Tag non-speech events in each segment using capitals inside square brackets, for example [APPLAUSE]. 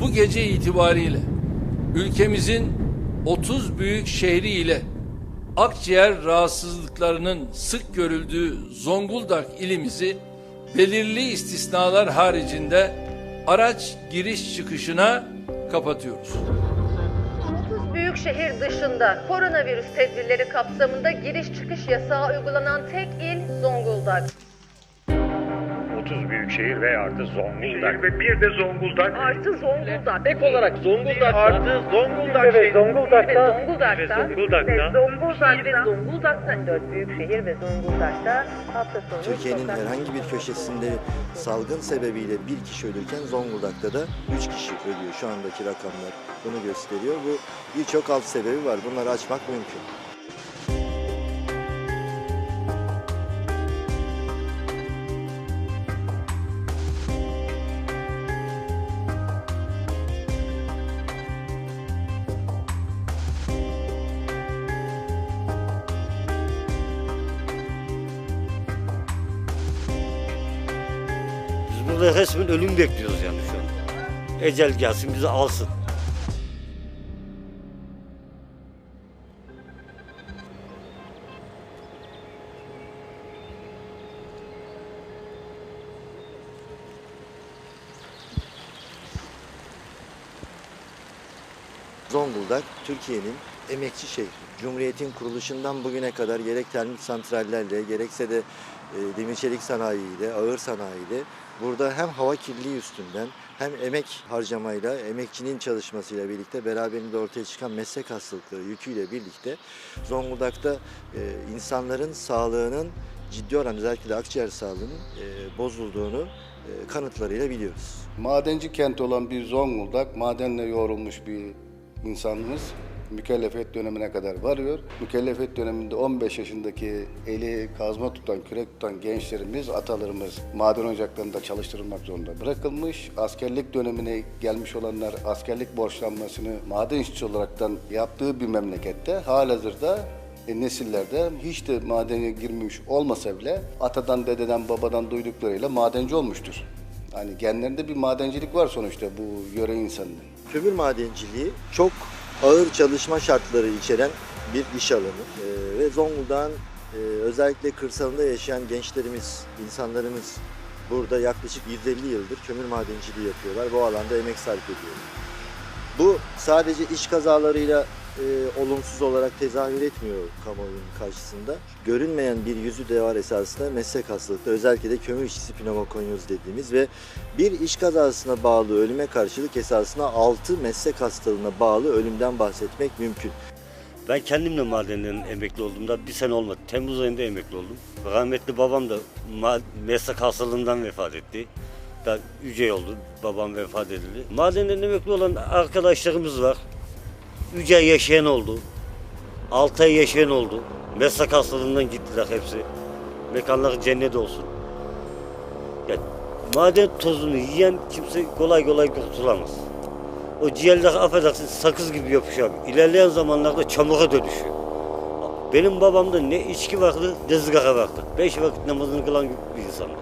bu gece itibariyle ülkemizin 30 büyük şehri ile akciğer rahatsızlıklarının sık görüldüğü Zonguldak ilimizi belirli istisnalar haricinde araç giriş çıkışına kapatıyoruz. 30 büyük şehir dışında koronavirüs tedbirleri kapsamında giriş çıkış yasağı uygulanan tek il Zonguldak. 30 büyük şehir ve artı Zonguldak. Ve bir de Zonguldak. Artı Zonguldak. Ek olarak Zonguldak artı Zonguldak ve şehri. Zonguldak'ta Ve Zonguldak'ta. ve Zonguldak ve Zonguldak'ta dört büyük şehir ve Zonguldak'ta hafta sonu Türkiye'nin herhangi bir köşesinde salgın sebebiyle bir kişi ölürken Zonguldak'ta da 3 kişi ölüyor. Şu andaki rakamlar bunu gösteriyor. Bu birçok alt sebebi var. Bunları açmak mümkün. Burada resmen ölüm bekliyoruz yani şu an. Ecel gelsin bizi alsın. Zonguldak, Türkiye'nin emekçi şehri. Cumhuriyetin kuruluşundan bugüne kadar gerek termik santrallerle, gerekse de demir çelik sanayiyle, ağır sanayiyle burada hem hava kirliliği üstünden hem emek harcamayla, emekçinin çalışmasıyla birlikte beraberinde ortaya çıkan meslek hastalıkları yüküyle birlikte Zonguldak'ta e, insanların sağlığının ciddi oranda özellikle de akciğer sağlığının e, bozulduğunu e, kanıtlarıyla biliyoruz. Madenci kent olan bir Zonguldak, madenle yoğrulmuş bir insanımız mükellefiyet dönemine kadar varıyor. Mükellefiyet döneminde 15 yaşındaki eli kazma tutan, kürek tutan gençlerimiz, atalarımız maden ocaklarında çalıştırılmak zorunda bırakılmış. Askerlik dönemine gelmiş olanlar askerlik borçlanmasını maden işçi olaraktan yaptığı bir memlekette halihazırda e, nesillerde hiç de madene girmiş olmasa bile atadan, dededen, babadan duyduklarıyla madenci olmuştur. Yani genlerinde bir madencilik var sonuçta bu yöre insanının. Kömür madenciliği çok ağır çalışma şartları içeren bir iş alanı. Ee, ve Zonguldak'ın e, özellikle kırsalında yaşayan gençlerimiz, insanlarımız burada yaklaşık 150 yıldır kömür madenciliği yapıyorlar. Bu alanda emek sarf ediyorlar. Bu sadece iş kazalarıyla e, olumsuz olarak tezahür etmiyor kamuoyunun karşısında. Görünmeyen bir yüzü de var esasında meslek hastalıkta özellikle de kömür işçisi pneumokonyoz dediğimiz ve bir iş kazasına bağlı ölüme karşılık esasında 6 meslek hastalığına bağlı ölümden bahsetmek mümkün. Ben kendim de madenden emekli oldum da bir sene olmadı. Temmuz ayında emekli oldum. Rahmetli babam da meslek hastalığından vefat etti. Da üce oldu. Babam vefat edildi. Madenden emekli olan arkadaşlarımız var. Üce yaşayan oldu. Altı ay yaşayan oldu. Meslek hastalığından gittiler hepsi. Mekanları cennet olsun. Ya, maden tozunu yiyen kimse kolay kolay kurtulamaz. O ciğerler affedersin sakız gibi yapışıyor. İlerleyen zamanlarda çamura dönüşüyor. Benim babamda ne içki vardı ne sigara vardı. Beş vakit namazını kılan bir insandı.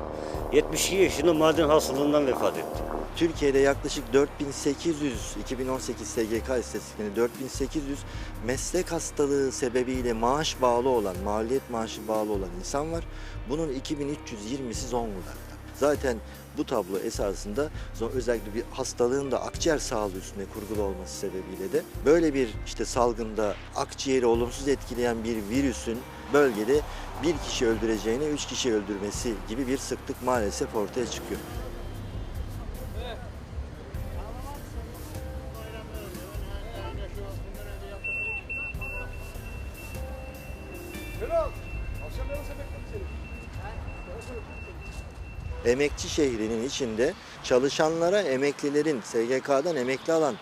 72 yaşında maden hastalığından vefat etti. Türkiye'de yaklaşık 4800, 2018 SGK istatistiklerinde 4800 meslek hastalığı sebebiyle maaş bağlı olan, maliyet maaşı bağlı olan insan var. Bunun 2320'si Zonguldak'ta. Zaten bu tablo esasında özellikle bir hastalığın da akciğer sağlığı üstüne kurgulu olması sebebiyle de böyle bir işte salgında akciğeri olumsuz etkileyen bir virüsün bölgede bir kişi öldüreceğine üç kişi öldürmesi gibi bir sıklık maalesef ortaya çıkıyor. Emekçi şehrinin içinde çalışanlara emeklilerin SGK'dan emekli alan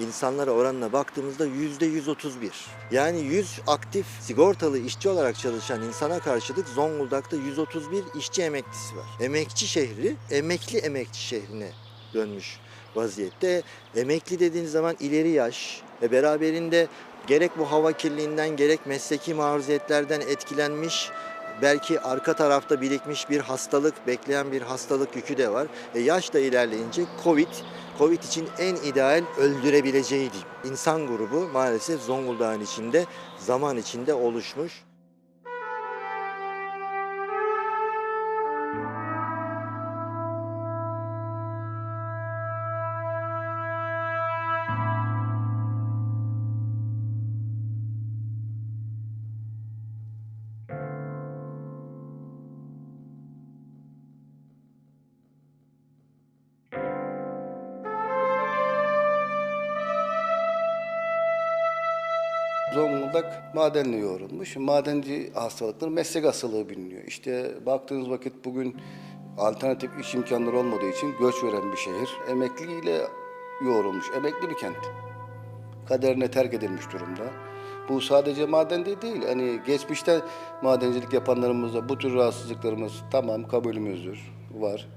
insanlara oranına baktığımızda yüzde 131. Yani 100 aktif sigortalı işçi olarak çalışan insana karşılık Zonguldak'ta 131 işçi emeklisi var. Emekçi şehri emekli emekçi şehrine dönmüş vaziyette. Emekli dediğiniz zaman ileri yaş ve beraberinde gerek bu hava kirliliğinden gerek mesleki maruziyetlerden etkilenmiş Belki arka tarafta birikmiş bir hastalık, bekleyen bir hastalık yükü de var. E yaş da ilerleyince Covid, Covid için en ideal öldürebileceği. İnsan grubu maalesef Zonguldak'ın içinde, zaman içinde oluşmuş. Zonguldak madenle yoğrulmuş. Madenci hastalıkları meslek hastalığı biliniyor. İşte baktığınız vakit bugün alternatif iş imkanları olmadığı için göç veren bir şehir. Emekliyle yoğrulmuş. Emekli bir kent. Kaderine terk edilmiş durumda. Bu sadece madende değil. Hani geçmişte madencilik yapanlarımızda bu tür rahatsızlıklarımız tamam kabulümüzdür. Var.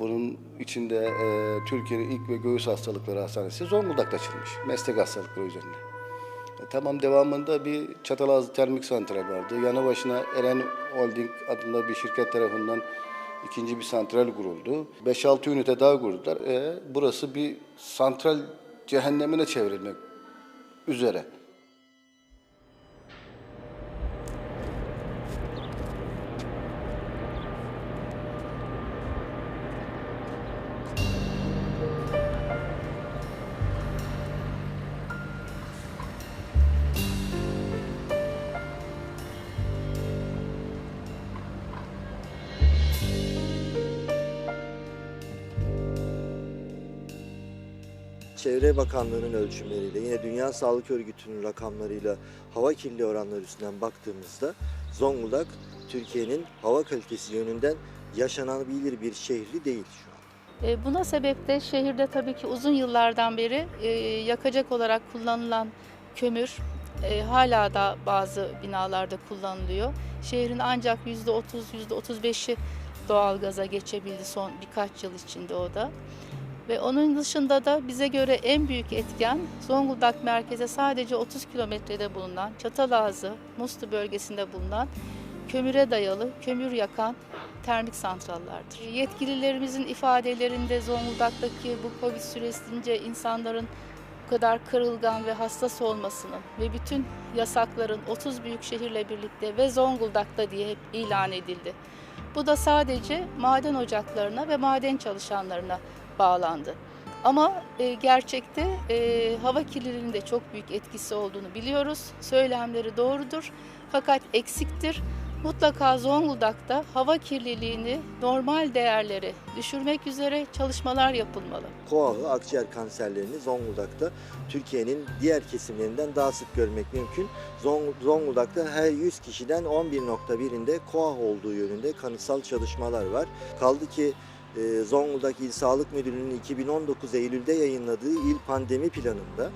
Bunun içinde e, Türkiye'nin ilk ve göğüs hastalıkları hastanesi Zonguldak'ta açılmış. Meslek hastalıkları üzerine. E, Tamam devamında bir Çatalazı Termik Santral vardı. Yanı başına Eren Holding adında bir şirket tarafından ikinci bir santral kuruldu. 5-6 ünite daha kurdular. E, burası bir santral cehennemine çevrilmek üzere. Çevre Bakanlığı'nın ölçümleriyle yine Dünya Sağlık Örgütü'nün rakamlarıyla hava kirliliği oranları üstünden baktığımızda Zonguldak Türkiye'nin hava kalitesi yönünden yaşanabilir bir şehri değil şu an. E, Buna sebep de şehirde tabii ki uzun yıllardan beri e, yakacak olarak kullanılan kömür e, hala da bazı binalarda kullanılıyor. Şehrin ancak %30, %35'i doğalgaza geçebildi son birkaç yıl içinde o da. Ve onun dışında da bize göre en büyük etken Zonguldak merkeze sadece 30 kilometrede bulunan Çatalazı, Muslu bölgesinde bulunan kömüre dayalı, kömür yakan termik santrallardır. Yetkililerimizin ifadelerinde Zonguldak'taki bu Covid süresince insanların bu kadar kırılgan ve hassas olmasının ve bütün yasakların 30 büyük şehirle birlikte ve Zonguldak'ta diye hep ilan edildi. Bu da sadece maden ocaklarına ve maden çalışanlarına bağlandı. Ama e, gerçekte e, hava kirliliğinin de çok büyük etkisi olduğunu biliyoruz. Söylemleri doğrudur fakat eksiktir. Mutlaka Zonguldak'ta hava kirliliğini normal değerleri düşürmek üzere çalışmalar yapılmalı. Koahı, akciğer kanserlerini Zonguldak'ta Türkiye'nin diğer kesimlerinden daha sık görmek mümkün. Zong- Zonguldak'ta her 100 kişiden 11.1'inde koah olduğu yönünde kanıtsal çalışmalar var. Kaldı ki Zonguldak İl Sağlık Müdürlüğü'nün 2019 Eylül'de yayınladığı il pandemi planında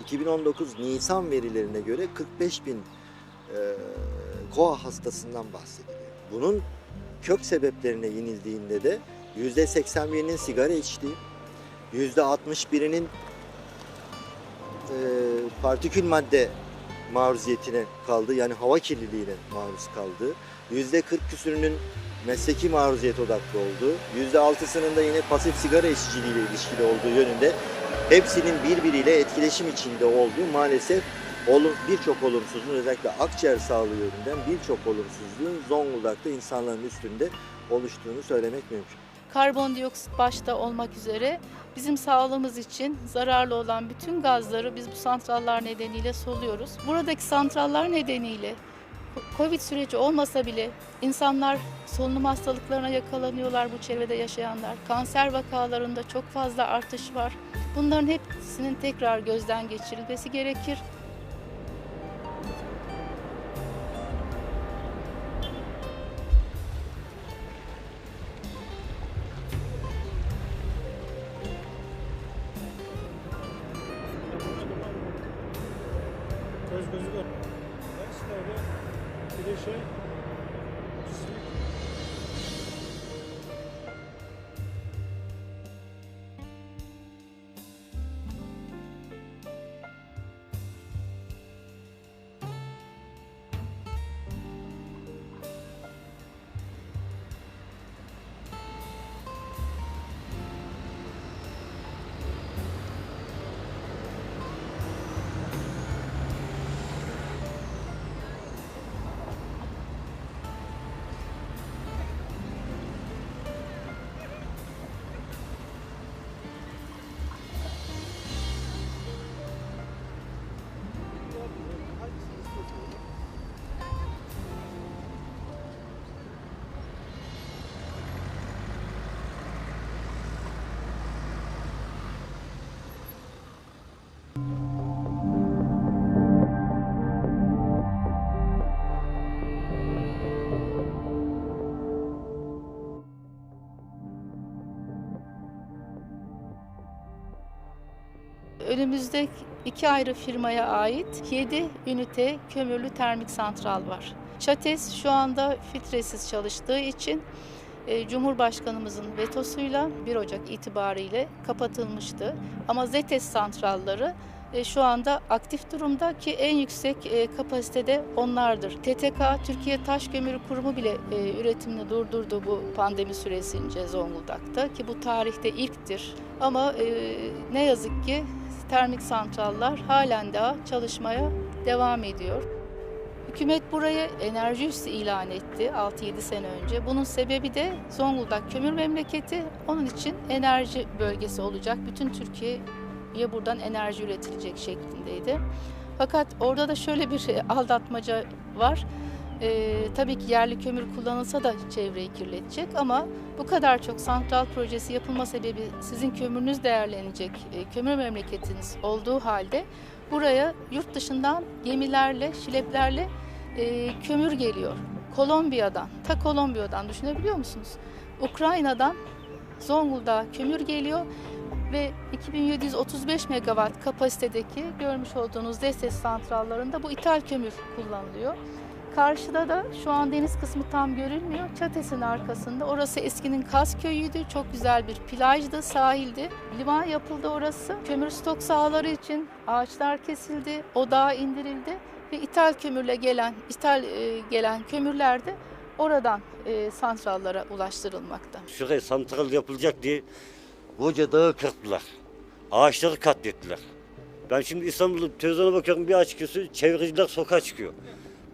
2019 Nisan verilerine göre 45 bin e, koa hastasından bahsediliyor. Bunun kök sebeplerine inildiğinde de %81'inin sigara içtiği, %61'inin e, partikül madde maruziyetine kaldığı yani hava kirliliğine maruz kaldığı, %40 küsürünün mesleki maruziyet odaklı olduğu, %6'sının da yine pasif sigara içiciliğiyle ilişkili olduğu yönünde hepsinin birbiriyle etkileşim içinde olduğu maalesef olum, birçok olumsuzluğun özellikle akciğer sağlığı yönünden birçok olumsuzluğun Zonguldak'ta insanların üstünde oluştuğunu söylemek mümkün. Karbondioksit başta olmak üzere bizim sağlığımız için zararlı olan bütün gazları biz bu santrallar nedeniyle soluyoruz. Buradaki santrallar nedeniyle Covid süreci olmasa bile insanlar solunum hastalıklarına yakalanıyorlar bu çevrede yaşayanlar. Kanser vakalarında çok fazla artış var. Bunların hepsinin tekrar gözden geçirilmesi gerekir. Önümüzde iki ayrı firmaya ait 7 ünite kömürlü termik santral var. Çates şu anda filtresiz çalıştığı için Cumhurbaşkanımızın vetosuyla 1 Ocak itibariyle kapatılmıştı. Ama ZETES santralları e, şu anda aktif durumda ki en yüksek e, kapasitede onlardır. TTK Türkiye Taş Kömürü Kurumu bile e, üretimini durdurdu bu pandemi süresince Zonguldak'ta ki bu tarihte ilktir. Ama e, ne yazık ki termik santrallar halen daha çalışmaya devam ediyor. Hükümet burayı enerji üssü ilan etti 6-7 sene önce. Bunun sebebi de Zonguldak kömür memleketi. Onun için enerji bölgesi olacak. Bütün Türkiye'ye buradan enerji üretilecek şeklindeydi. Fakat orada da şöyle bir [LAUGHS] aldatmaca var. Ee, tabii ki yerli kömür kullanılsa da çevreyi kirletecek ama bu kadar çok santral projesi yapılma sebebi sizin kömürünüz değerlenecek, e, kömür memleketiniz olduğu halde buraya yurt dışından gemilerle, şileplerle e, kömür geliyor. Kolombiya'dan, ta Kolombiya'dan düşünebiliyor musunuz? Ukrayna'dan Zonguldak'a kömür geliyor ve 2735 megawatt kapasitedeki görmüş olduğunuz DESES santrallarında bu ithal kömür kullanılıyor. Karşıda da şu an deniz kısmı tam görülmüyor. Çates'in arkasında. Orası eskinin Kaz köyüydü. Çok güzel bir plajdı, sahildi. Liman yapıldı orası. Kömür stok sahaları için ağaçlar kesildi, odağa indirildi ve ithal kömürle gelen, ithal e, gelen kömürler de oradan e, santrallara ulaştırılmakta. Şuraya santral yapılacak diye koca dağı kırptılar. Ağaçları katlettiler. Ben şimdi İstanbul'da televizyona bakıyorum bir açıkçası çevreciler sokağa çıkıyor.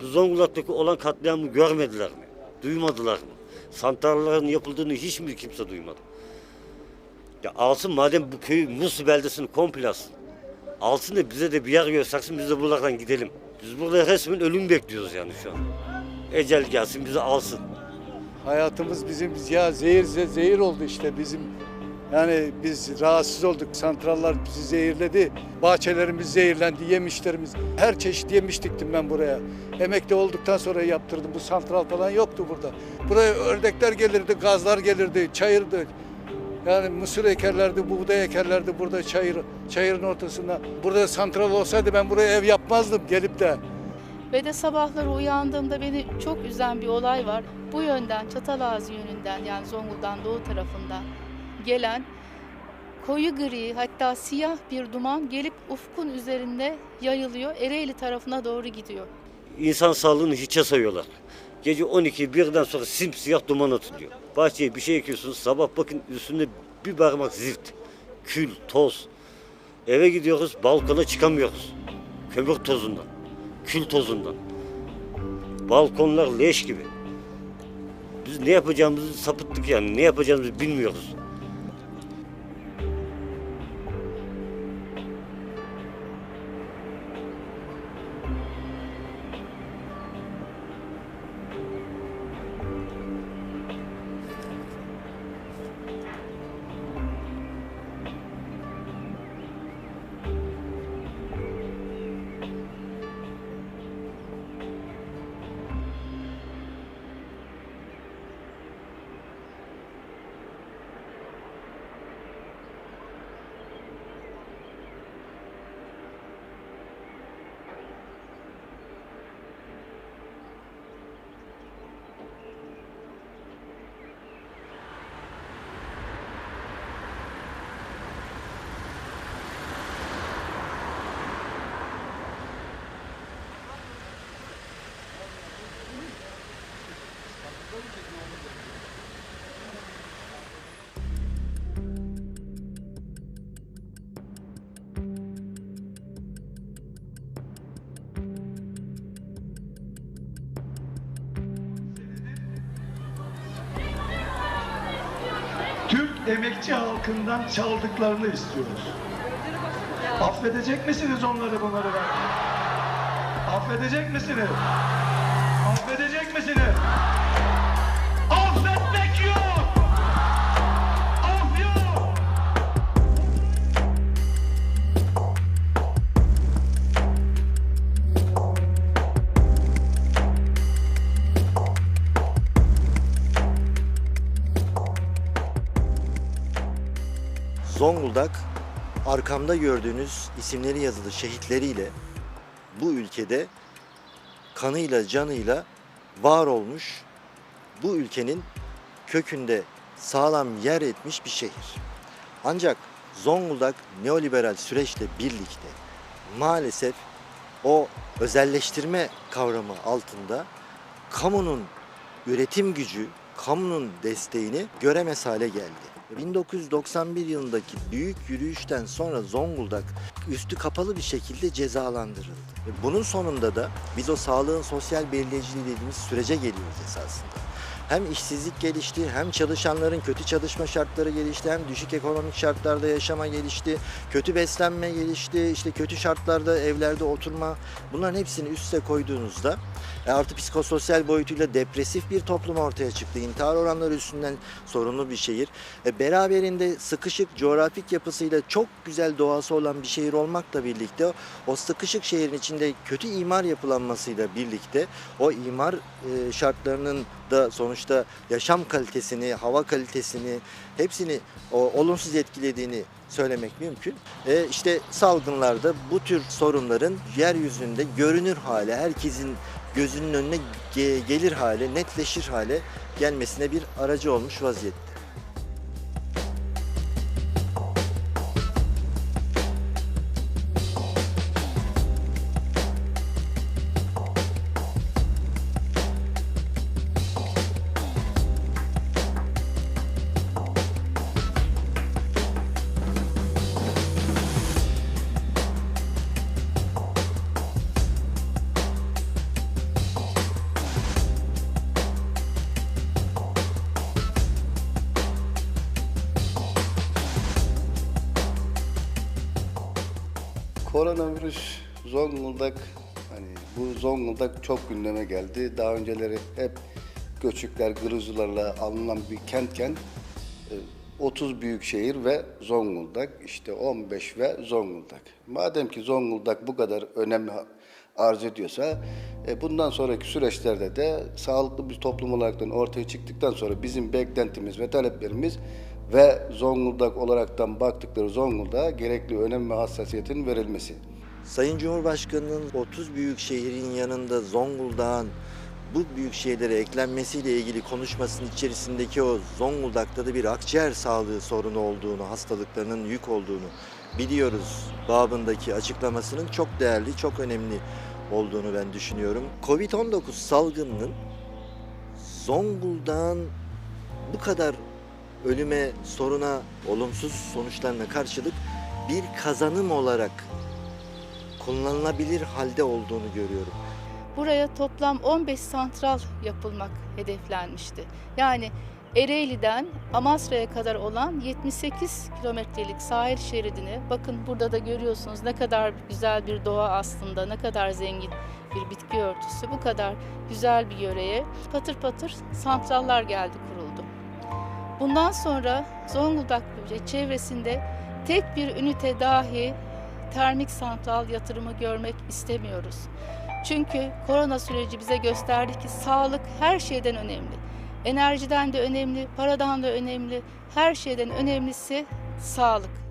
Zonguldak'taki olan katliamı görmediler mi? Duymadılar mı? Santrallerin yapıldığını hiç mi kimse duymadı? Ya alsın madem bu köyü Musu beldesini komple alsın. Alsın da bize de bir yer göstersin biz de buralardan gidelim. Biz burada resmen ölüm bekliyoruz yani şu an. Ecel gelsin bizi alsın. Hayatımız bizim ya zehir ze- zehir oldu işte bizim. Yani biz rahatsız olduk. Santrallar bizi zehirledi. Bahçelerimiz zehirlendi, yemişlerimiz. Her çeşit yemiş diktim ben buraya. Emekli olduktan sonra yaptırdım. Bu santral falan yoktu burada. Buraya ördekler gelirdi, gazlar gelirdi, çayırdı. Yani mısır ekerlerdi, buğday ekerlerdi burada çayır, çayırın ortasında. Burada santral olsaydı ben buraya ev yapmazdım gelip de. Ve de sabahları uyandığımda beni çok üzen bir olay var. Bu yönden, Çatalazı yönünden yani Zonguldak'ın doğu tarafından gelen koyu gri hatta siyah bir duman gelip ufkun üzerinde yayılıyor. Ereğli tarafına doğru gidiyor. İnsan sağlığını hiçe sayıyorlar. Gece 12 birden sonra simsiyah duman atılıyor. Bahçeye bir şey ekiyorsunuz sabah bakın üstünde bir parmak zift, kül, toz. Eve gidiyoruz balkona çıkamıyoruz. Kömür tozundan, kül tozundan. Balkonlar leş gibi. Biz ne yapacağımızı sapıttık yani ne yapacağımızı bilmiyoruz. Emekçi halkından çaldıklarını istiyoruz. Affedecek misiniz onları bunları ben? Affedecek misiniz? Affedecek misiniz? Affetmek yok! Zonguldak arkamda gördüğünüz isimleri yazılı şehitleriyle bu ülkede kanıyla canıyla var olmuş bu ülkenin kökünde sağlam yer etmiş bir şehir. Ancak Zonguldak neoliberal süreçle birlikte maalesef o özelleştirme kavramı altında kamunun üretim gücü, kamunun desteğini göremez hale geldi. 1991 yılındaki büyük yürüyüşten sonra Zonguldak üstü kapalı bir şekilde cezalandırıldı. Bunun sonunda da biz o sağlığın sosyal belirleyiciliği dediğimiz sürece geliyoruz esasında. Hem işsizlik gelişti, hem çalışanların kötü çalışma şartları gelişti, hem düşük ekonomik şartlarda yaşama gelişti, kötü beslenme gelişti, işte kötü şartlarda evlerde oturma. Bunların hepsini üste koyduğunuzda e, artı psikososyal boyutuyla depresif bir toplum ortaya çıktı. İntihar oranları üstünden sorunlu bir şehir. E, beraberinde sıkışık coğrafik yapısıyla çok güzel doğası olan bir şehir olmakla birlikte o sıkışık şehrin içinde kötü imar yapılanmasıyla birlikte o imar e, şartlarının da sonuçta yaşam kalitesini, hava kalitesini hepsini o, olumsuz etkilediğini söylemek mümkün. E, işte salgınlarda bu tür sorunların yeryüzünde görünür hale, herkesin gözünün önüne ge- gelir hale, netleşir hale gelmesine bir aracı olmuş vaziyette. Koronavirüs Zonguldak hani bu Zonguldak çok gündeme geldi. Daha önceleri hep göçükler, gırızlarla alınan bir kentken e, 30 büyük şehir ve Zonguldak, işte 15 ve Zonguldak. Madem ki Zonguldak bu kadar önem arz ediyorsa e, bundan sonraki süreçlerde de sağlıklı bir toplum olaraktan ortaya çıktıktan sonra bizim beklentimiz ve taleplerimiz ve Zonguldak olaraktan baktıkları Zonguldak'a gerekli önem ve hassasiyetin verilmesi. Sayın Cumhurbaşkanı'nın 30 büyük şehrin yanında Zonguldak'ın bu büyük şehirlere eklenmesiyle ilgili konuşmasının içerisindeki o Zonguldak'ta da bir akciğer sağlığı sorunu olduğunu, hastalıklarının yük olduğunu biliyoruz. Babındaki açıklamasının çok değerli, çok önemli olduğunu ben düşünüyorum. Covid-19 salgınının Zonguldak'ın bu kadar ölüme, soruna, olumsuz sonuçlarına karşılık bir kazanım olarak kullanılabilir halde olduğunu görüyorum. Buraya toplam 15 santral yapılmak hedeflenmişti. Yani Ereğli'den Amasra'ya kadar olan 78 kilometrelik sahil şeridini bakın burada da görüyorsunuz ne kadar güzel bir doğa aslında ne kadar zengin bir bitki örtüsü bu kadar güzel bir yöreye patır patır santrallar geldi kuruldu. Bundan sonra Zonguldak ve çevresinde tek bir ünite dahi termik santral yatırımı görmek istemiyoruz. Çünkü korona süreci bize gösterdi ki sağlık her şeyden önemli. Enerjiden de önemli, paradan da önemli, her şeyden önemlisi sağlık.